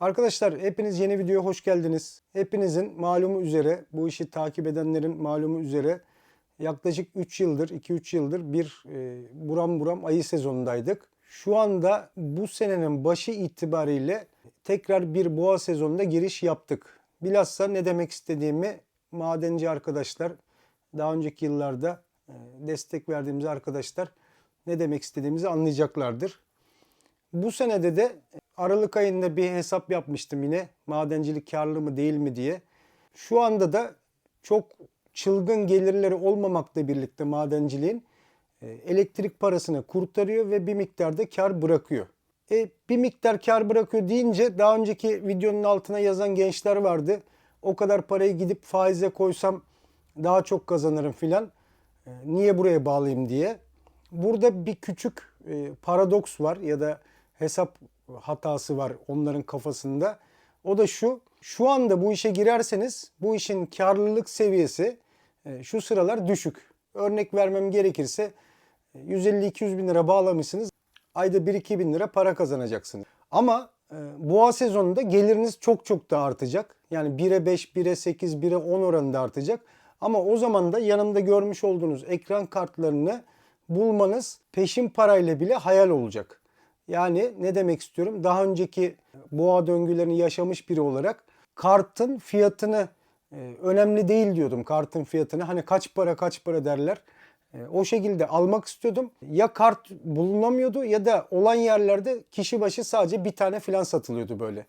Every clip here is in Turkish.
Arkadaşlar hepiniz yeni videoya hoş geldiniz. Hepinizin malumu üzere, bu işi takip edenlerin malumu üzere yaklaşık 3 yıldır, 2-3 yıldır bir e, buram buram ayı sezonundaydık. Şu anda bu senenin başı itibariyle tekrar bir boğa sezonunda giriş yaptık. Bilhassa ne demek istediğimi madenci arkadaşlar, daha önceki yıllarda e, destek verdiğimiz arkadaşlar ne demek istediğimizi anlayacaklardır. Bu senede de Aralık ayında bir hesap yapmıştım yine. Madencilik karlı mı değil mi diye. Şu anda da çok çılgın gelirleri olmamakla birlikte madenciliğin e, elektrik parasını kurtarıyor ve bir miktarda kar bırakıyor. E, bir miktar kar bırakıyor deyince daha önceki videonun altına yazan gençler vardı. O kadar parayı gidip faize koysam daha çok kazanırım filan. E, niye buraya bağlayayım diye. Burada bir küçük e, paradoks var ya da hesap hatası var onların kafasında. O da şu. Şu anda bu işe girerseniz bu işin karlılık seviyesi e, şu sıralar düşük. Örnek vermem gerekirse e, 150-200 bin lira bağlamışsınız. Ayda 1-2 bin lira para kazanacaksınız. Ama e, boğa sezonunda geliriniz çok çok da artacak. Yani 1'e 5, 1'e 8, 1'e 10 oranında artacak. Ama o zaman da yanımda görmüş olduğunuz ekran kartlarını bulmanız peşin parayla bile hayal olacak. Yani ne demek istiyorum? Daha önceki boğa döngülerini yaşamış biri olarak kartın fiyatını e, önemli değil diyordum kartın fiyatını. Hani kaç para kaç para derler. E, o şekilde almak istiyordum. Ya kart bulunamıyordu ya da olan yerlerde kişi başı sadece bir tane filan satılıyordu böyle.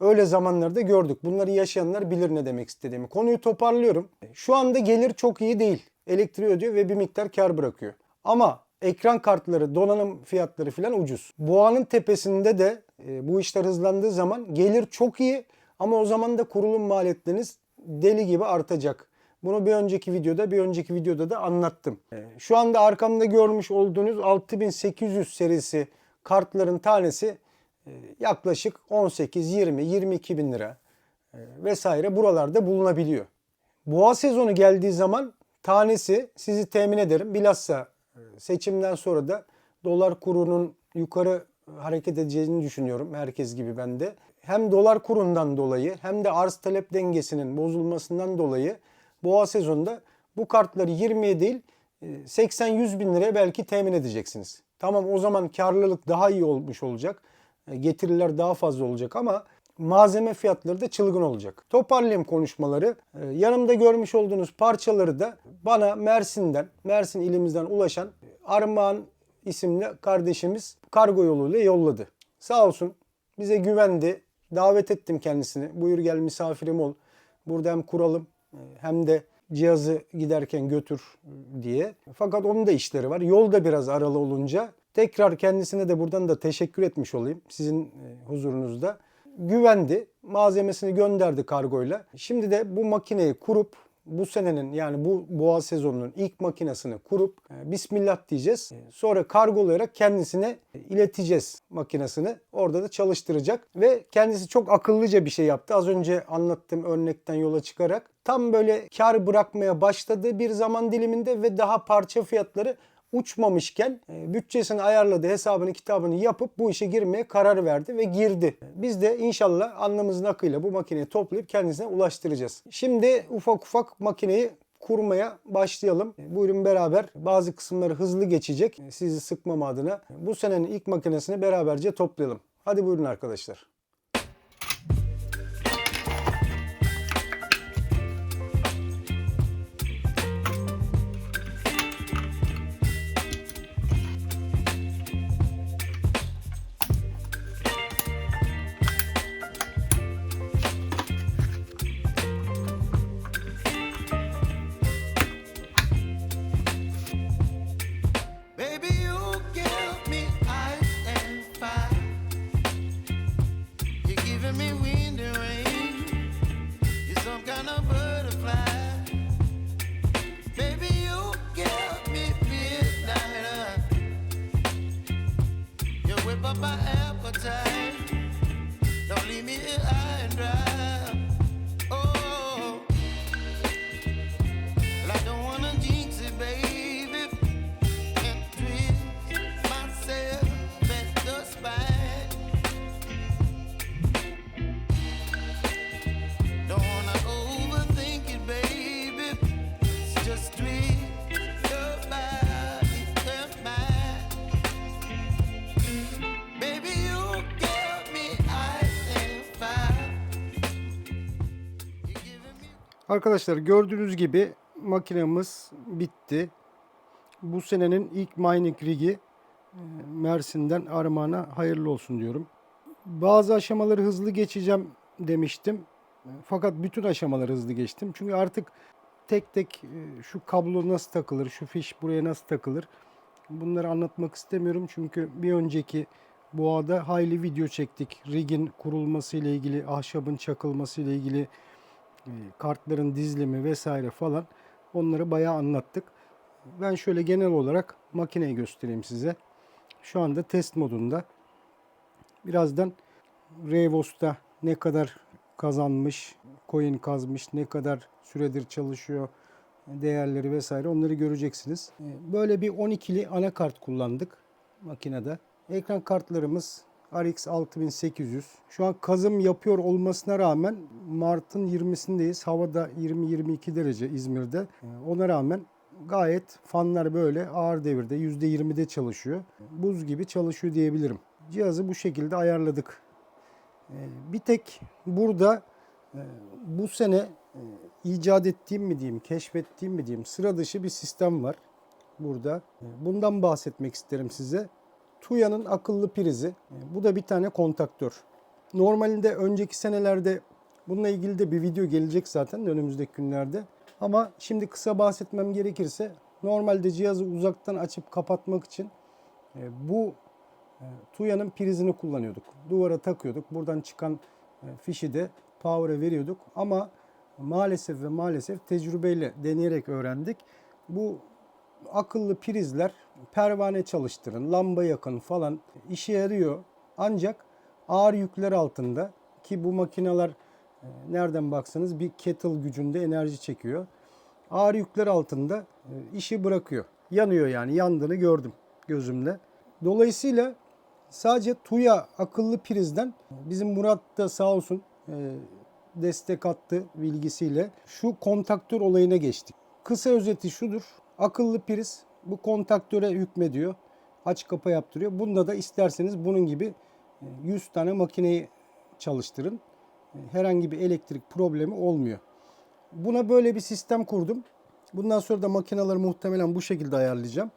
Öyle zamanlarda gördük. Bunları yaşayanlar bilir ne demek istediğimi. Konuyu toparlıyorum. Şu anda gelir çok iyi değil. Elektriği ödüyor ve bir miktar kar bırakıyor. Ama ekran kartları, donanım fiyatları filan ucuz. Boğanın tepesinde de e, bu işler hızlandığı zaman gelir çok iyi ama o zaman da kurulum maliyetleriniz deli gibi artacak. Bunu bir önceki videoda, bir önceki videoda da anlattım. E, Şu anda arkamda görmüş olduğunuz 6800 serisi kartların tanesi e, yaklaşık 18, 20, 22 bin lira e, vesaire buralarda bulunabiliyor. Boğa sezonu geldiği zaman tanesi sizi temin ederim. Bilhassa seçimden sonra da dolar kurunun yukarı hareket edeceğini düşünüyorum. Herkes gibi ben de. Hem dolar kurundan dolayı hem de arz talep dengesinin bozulmasından dolayı boğa sezonunda bu kartları 20'ye değil 80-100 bin liraya belki temin edeceksiniz. Tamam o zaman karlılık daha iyi olmuş olacak. E, Getiriler daha fazla olacak ama malzeme fiyatları da çılgın olacak. Toparlayayım konuşmaları. E, Yanımda görmüş olduğunuz parçaları da bana Mersin'den, Mersin ilimizden ulaşan Armağan isimli kardeşimiz kargo yoluyla yolladı. Sağ olsun bize güvendi. Davet ettim kendisini. Buyur gel misafirim ol. Burada hem kuralım e, hem de cihazı giderken götür diye. Fakat onun da işleri var. Yolda biraz aralı olunca tekrar kendisine de buradan da teşekkür etmiş olayım sizin e, huzurunuzda. Güvendi, malzemesini gönderdi kargoyla. Şimdi de bu makineyi kurup bu senenin yani bu boğa sezonunun ilk makinesini kurup e, Bismillah diyeceğiz. E, Sonra kargolayarak kendisine ileteceğiz makinesini. Orada da çalıştıracak ve kendisi çok akıllıca bir şey yaptı. Az önce anlattığım örnekten yola çıkarak tam böyle kar bırakmaya başladığı bir zaman diliminde ve daha parça fiyatları uçmamışken e, bütçesini ayarladı, hesabını kitabını yapıp bu işe girmeye karar verdi ve girdi. Biz de inşallah alnımızın akıyla bu makineyi toplayıp kendisine ulaştıracağız. Şimdi ufak ufak makineyi kurmaya başlayalım. Buyurun beraber bazı kısımları hızlı geçecek. Sizi sıkmama adına bu senenin ilk makinesini beraberce toplayalım. Hadi buyurun arkadaşlar. drive. Arkadaşlar gördüğünüz gibi makinemiz bitti. Bu senenin ilk mining rigi e, Mersin'den Armağan'a hayırlı olsun diyorum. Bazı aşamaları hızlı geçeceğim demiştim. E, Fakat bütün aşamaları hızlı geçtim. Çünkü artık tek tek e, şu kablo nasıl takılır, şu fiş buraya nasıl takılır bunları anlatmak istemiyorum. Çünkü bir önceki boğada hayli video çektik. Rigin kurulması ile ilgili, ahşabın çakılması ile ilgili, kartların dizilimi vesaire falan onları bayağı anlattık. Ben şöyle genel olarak makineyi göstereyim size. Şu anda test modunda. Birazdan Revos'ta ne kadar kazanmış, coin kazmış, ne kadar süredir çalışıyor, değerleri vesaire onları göreceksiniz. Ee, Böyle bir 12'li anakart kullandık makinede. Ekran kartlarımız RX 6800. Şu an kazım yapıyor olmasına rağmen Mart'ın 20'sindeyiz. Havada 20-22 derece İzmir'de. Ee, Ona rağmen gayet fanlar böyle ağır devirde %20'de çalışıyor. Buz gibi çalışıyor diyebilirim. Cihazı bu şekilde ayarladık. Ee, Bir tek burada e, bu sene e, icat ettiğim mi diyeyim, keşfettiğim mi diyeyim sıra dışı bir sistem var burada. E, Bundan bahsetmek isterim size. Tuya'nın akıllı prizi. Bu da bir tane kontaktör. Normalinde önceki senelerde bununla ilgili de bir video gelecek zaten önümüzdeki günlerde. Ama şimdi kısa bahsetmem gerekirse normalde cihazı uzaktan açıp kapatmak için e, bu e, Tuya'nın prizini kullanıyorduk. Duvara takıyorduk. Buradan çıkan e, fişi de power'a veriyorduk. Ama maalesef ve maalesef tecrübeyle deneyerek öğrendik. Bu akıllı prizler pervane çalıştırın, lamba yakın falan işe yarıyor. Ancak ağır yükler altında ki bu makineler e, nereden baksanız bir kettle gücünde enerji çekiyor. Ağır yükler altında e, işi bırakıyor. Yanıyor yani yandığını gördüm gözümle. Dolayısıyla sadece Tuya akıllı prizden bizim Murat da sağ olsun e, destek attı bilgisiyle şu kontaktör olayına geçtik. Kısa özeti şudur. Akıllı priz bu kontaktöre hükmediyor. Aç kapa yaptırıyor. Bunda da isterseniz bunun gibi e, 100 tane makineyi çalıştırın. E, Herhangi bir elektrik problemi olmuyor. Buna böyle bir sistem kurdum. Bundan sonra da makineleri muhtemelen bu şekilde ayarlayacağım.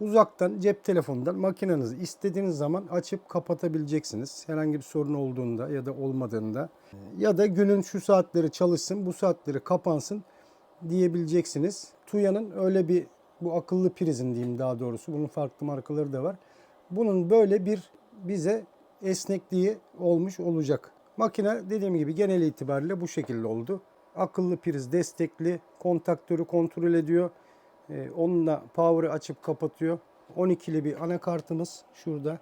Uzaktan cep telefonundan makinenizi istediğiniz zaman açıp kapatabileceksiniz. Herhangi bir sorun olduğunda ya da olmadığında ya da günün şu saatleri çalışsın, bu saatleri kapansın diyebileceksiniz. Tuya'nın öyle bir bu akıllı prizin diyeyim daha doğrusu. Bunun farklı markaları da var. Bunun böyle bir bize esnekliği olmuş olacak. Makine dediğim gibi genel itibariyle bu şekilde oldu. Akıllı priz destekli, kontaktörü kontrol ediyor. Ee, onunla power'ı açıp kapatıyor. 12'li bir anakartımız şurada.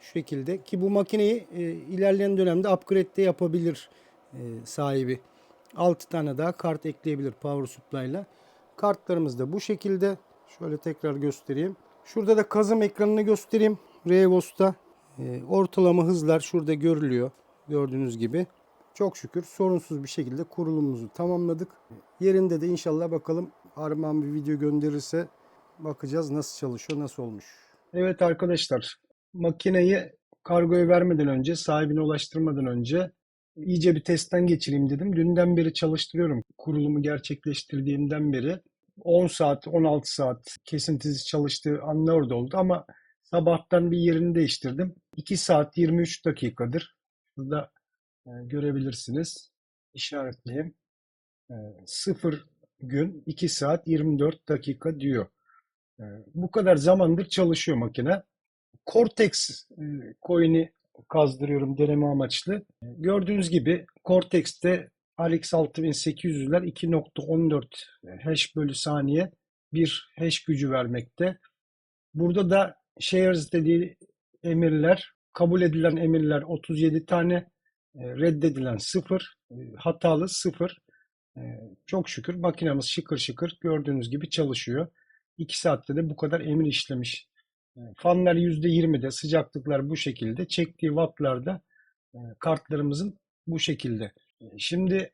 Şu şekilde ki bu makineyi e, ilerleyen dönemde upgrade de yapabilir e, sahibi. 6 tane daha kart ekleyebilir power supply ile. Kartlarımız da bu şekilde. Şöyle tekrar göstereyim. Şurada da kazım ekranını göstereyim. Revos'ta e, ortalama hızlar şurada görülüyor. Gördüğünüz gibi. Çok şükür sorunsuz bir şekilde kurulumumuzu tamamladık. Yerinde de inşallah bakalım Armağan bir video gönderirse bakacağız nasıl çalışıyor, nasıl olmuş. Evet arkadaşlar, makineyi kargoya vermeden önce, sahibine ulaştırmadan önce iyice bir testten geçireyim dedim. Dünden beri çalıştırıyorum. Kurulumu gerçekleştirdiğimden beri 10 saat, 16 saat kesintisiz çalıştığı anlar da oldu ama sabahtan bir yerini değiştirdim. 2 saat 23 dakikadır. Burada e, görebilirsiniz. İşaretleyeyim. E, 0 gün 2 saat 24 dakika diyor. E, Bu kadar zamandır çalışıyor makine. Cortex e, coin'i kazdırıyorum deneme amaçlı. E, Gördüğünüz gibi Cortex'te RX 6800'ler 2.14 hash bölü saniye bir hash gücü vermekte. Burada da shares dediği emirler, kabul edilen emirler 37 tane, e, reddedilen 0, hatalı 0. Çok şükür makinemiz şıkır şıkır gördüğünüz gibi çalışıyor. 2 saatte de bu kadar emir işlemiş. E, Fanlar %20'de, sıcaklıklar bu şekilde. Çektiği wattlar da e, kartlarımızın bu şekilde. Şimdi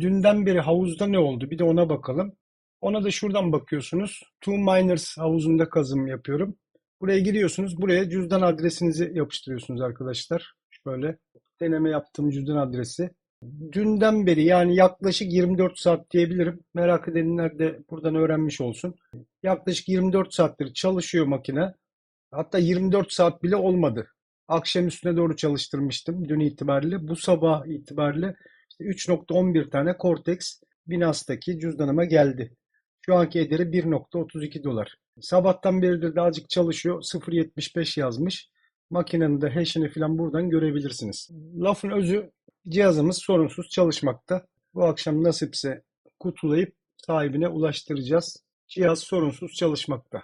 dünden beri havuzda ne oldu? Bir de ona bakalım. Ona da şuradan bakıyorsunuz. Two Miners havuzunda kazım yapıyorum. Buraya giriyorsunuz. Buraya cüzdan adresinizi yapıştırıyorsunuz arkadaşlar. Şöyle deneme yaptığım cüzdan adresi. Dünden beri yani yaklaşık 24 saat diyebilirim. Merak edenler de buradan öğrenmiş olsun. Yaklaşık 24 saattir çalışıyor makine. Hatta 24 saat bile olmadı. Akşam üstüne doğru çalıştırmıştım dün itibariyle. Bu sabah itibariyle işte 3.11 tane Cortex Binance'daki cüzdanıma geldi. Şu anki ederi 1.32 dolar. Sabahtan beridir de azıcık çalışıyor. 0.75 yazmış. Makinenin de hash'ini falan buradan görebilirsiniz. Lafın özü cihazımız sorunsuz çalışmakta. Bu akşam nasipse kutulayıp sahibine ulaştıracağız. Cihaz sorunsuz çalışmakta.